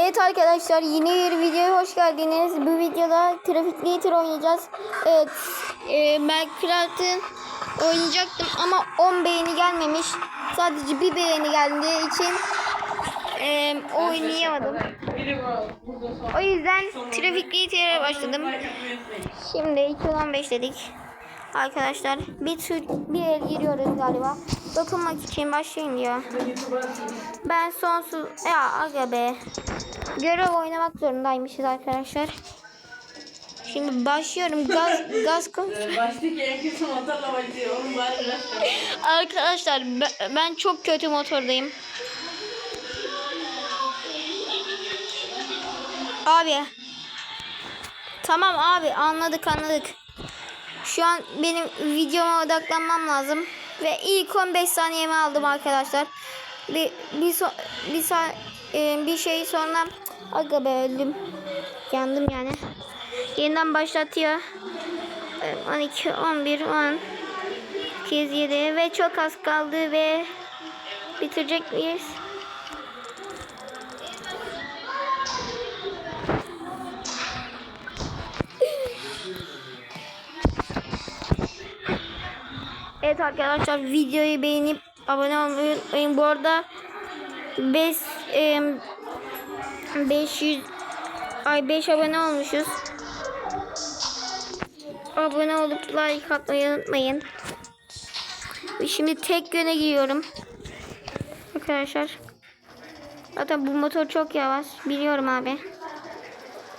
Evet arkadaşlar yeni bir videoya hoş geldiniz. Bu videoda Traffic Later oynayacağız. Evet e, Minecraft'ın oynayacaktım ama 10 beğeni gelmemiş. Sadece bir beğeni geldiği için e, oynayamadım. O yüzden Traffic Later'e başladım. Şimdi 2015 dedik. Arkadaşlar bir bir el giriyoruz galiba. Dokunmak için başlayın diyor. Ben sonsuz ya aga be. Görev oynamak zorundaymışız arkadaşlar. Şimdi başlıyorum. Gaz gaz koy. Baştaki en kötü motorla başlıyor. Oğlum bari biraz Arkadaşlar ben çok kötü motordayım. Abi. Tamam abi anladık anladık. Şu an benim videoma odaklanmam lazım. Ve ilk 15 saniyemi aldım arkadaşlar. Bir bir so bir sa e, bir şey sonra aga be öldüm. Yandım yani. Yeniden başlatıyor. E, 12 11 10 8 7 ve çok az kaldı ve bitirecek miyiz? Evet arkadaşlar videoyu beğenip abone olmayı unutmayın. Bu arada 5 500 ay 5 abone olmuşuz. Abone olup like atmayı unutmayın. Şimdi tek yöne gidiyorum. Arkadaşlar. Zaten bu motor çok yavaş. Biliyorum abi.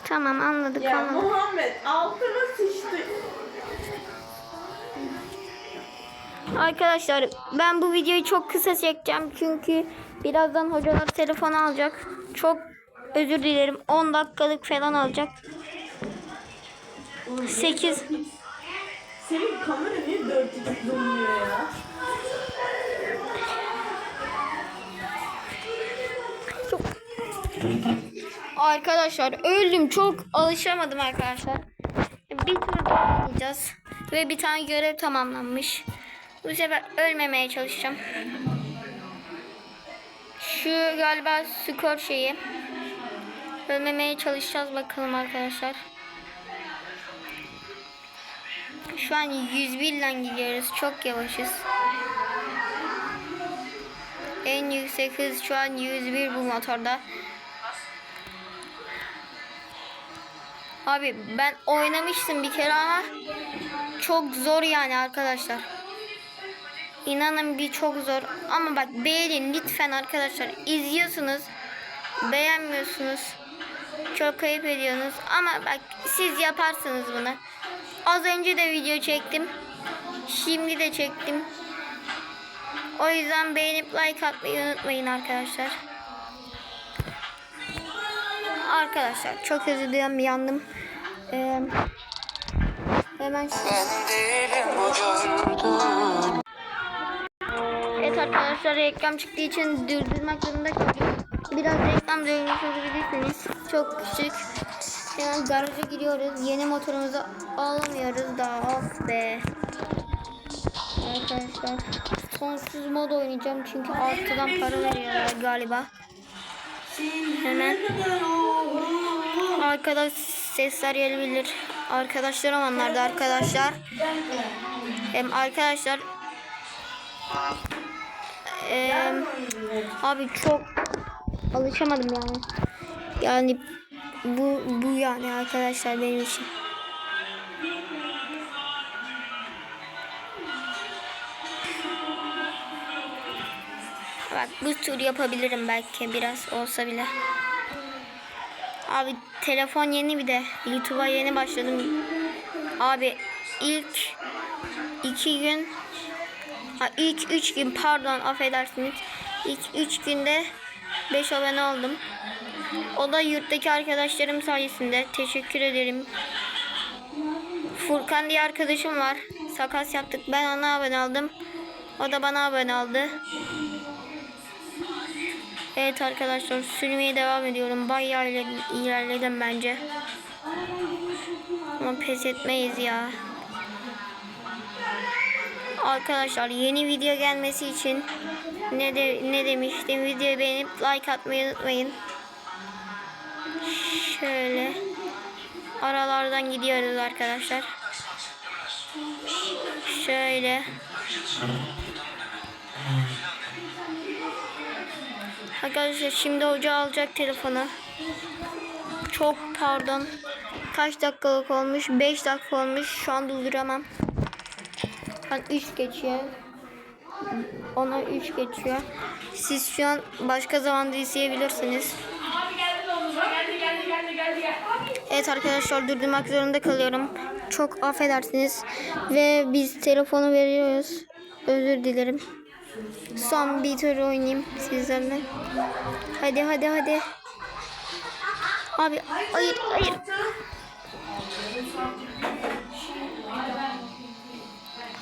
Tamam anladık Ya anladık. Muhammed altına Arkadaşlar ben bu videoyu çok kısa çekeceğim. Çünkü birazdan hocalar telefon alacak. Çok özür dilerim. 10 dakikalık falan alacak. 8 Senin kamera niye 4 dönüyor ya? Arkadaşlar öldüm çok alışamadım arkadaşlar. Bir tur daha oynayacağız. Ve bir tane görev tamamlanmış. Bu sefer ölmemeye çalışacağım. Şu galiba skor şeyi. Ölmemeye çalışacağız bakalım arkadaşlar. Şu an 101 ile gidiyoruz. Çok yavaşız. En yüksek hız şu an 101 bu motorda. Abi ben oynamıştım bir kere ama çok zor yani arkadaşlar. İnanın bir çok zor. Ama bak beğenin lütfen arkadaşlar. İzliyorsunuz. Beğenmiyorsunuz. Çok kayıp ediyorsunuz. Ama bak siz yaparsınız bunu. Az önce de video çektim. Şimdi de çektim. O yüzden beğenip like atmayı unutmayın arkadaşlar. Arkadaşlar çok özür dilerim yandım. Ee, hemen şu- Arkadaşlar reklam çıktığı için durdurmak zorunda kaldım. Biraz reklam duymuş olabilirsiniz. Çok küçük. Hemen garaja giriyoruz. Yeni motorumuzu alamıyoruz daha. Of be. Arkadaşlar sonsuz mod oynayacağım çünkü altıdan para veriyorlar galiba. Hemen arkada sesler gelebilir. Arkadaşlarım onlarda arkadaşlar. Hem arkadaşlar Eee, abi çok alışamadım yani. Yani bu bu yani arkadaşlar benim için. Bak bu tur yapabilirim belki biraz olsa bile. Abi telefon yeni bir de YouTube'a yeni başladım. Abi ilk iki gün Ha, ilk 3 gün pardon affedersiniz. İlk 3 günde 5 abone oldum. O da yurttaki arkadaşlarım sayesinde. Teşekkür ederim. Furkan diye arkadaşım var. Sakas yaptık. Ben ona abone oldum. O da bana abone oldu. Evet arkadaşlar sürmeye devam ediyorum. Bayağı iler- ilerledim bence. Ama pes etmeyiz ya. Arkadaşlar yeni video gelmesi için ne de ne demiştim videoyu beğenip like atmayı unutmayın. Şöyle. Aralardan gidiyoruz arkadaşlar. Şöyle. Arkadaşlar şimdi hoca alacak telefonu. Çok pardon. Kaç dakikalık olmuş? 5 dakika olmuş. Şu an durduramam. Ben 3 geçiyor. Ona 3 geçiyor. Siz şu an başka zamanda izleyebilirsiniz. Evet arkadaşlar durdurmak zorunda kalıyorum. Çok affedersiniz. Ve biz telefonu veriyoruz. Özür dilerim. Son bir tur oynayayım sizlerle. Hadi hadi hadi. Abi hayır hayır.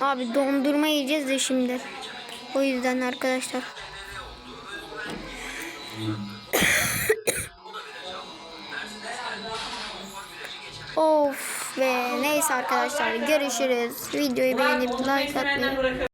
Abi dondurma yiyeceğiz de şimdi. O yüzden arkadaşlar. of be neyse arkadaşlar görüşürüz. Videoyu beğenip like atmayı.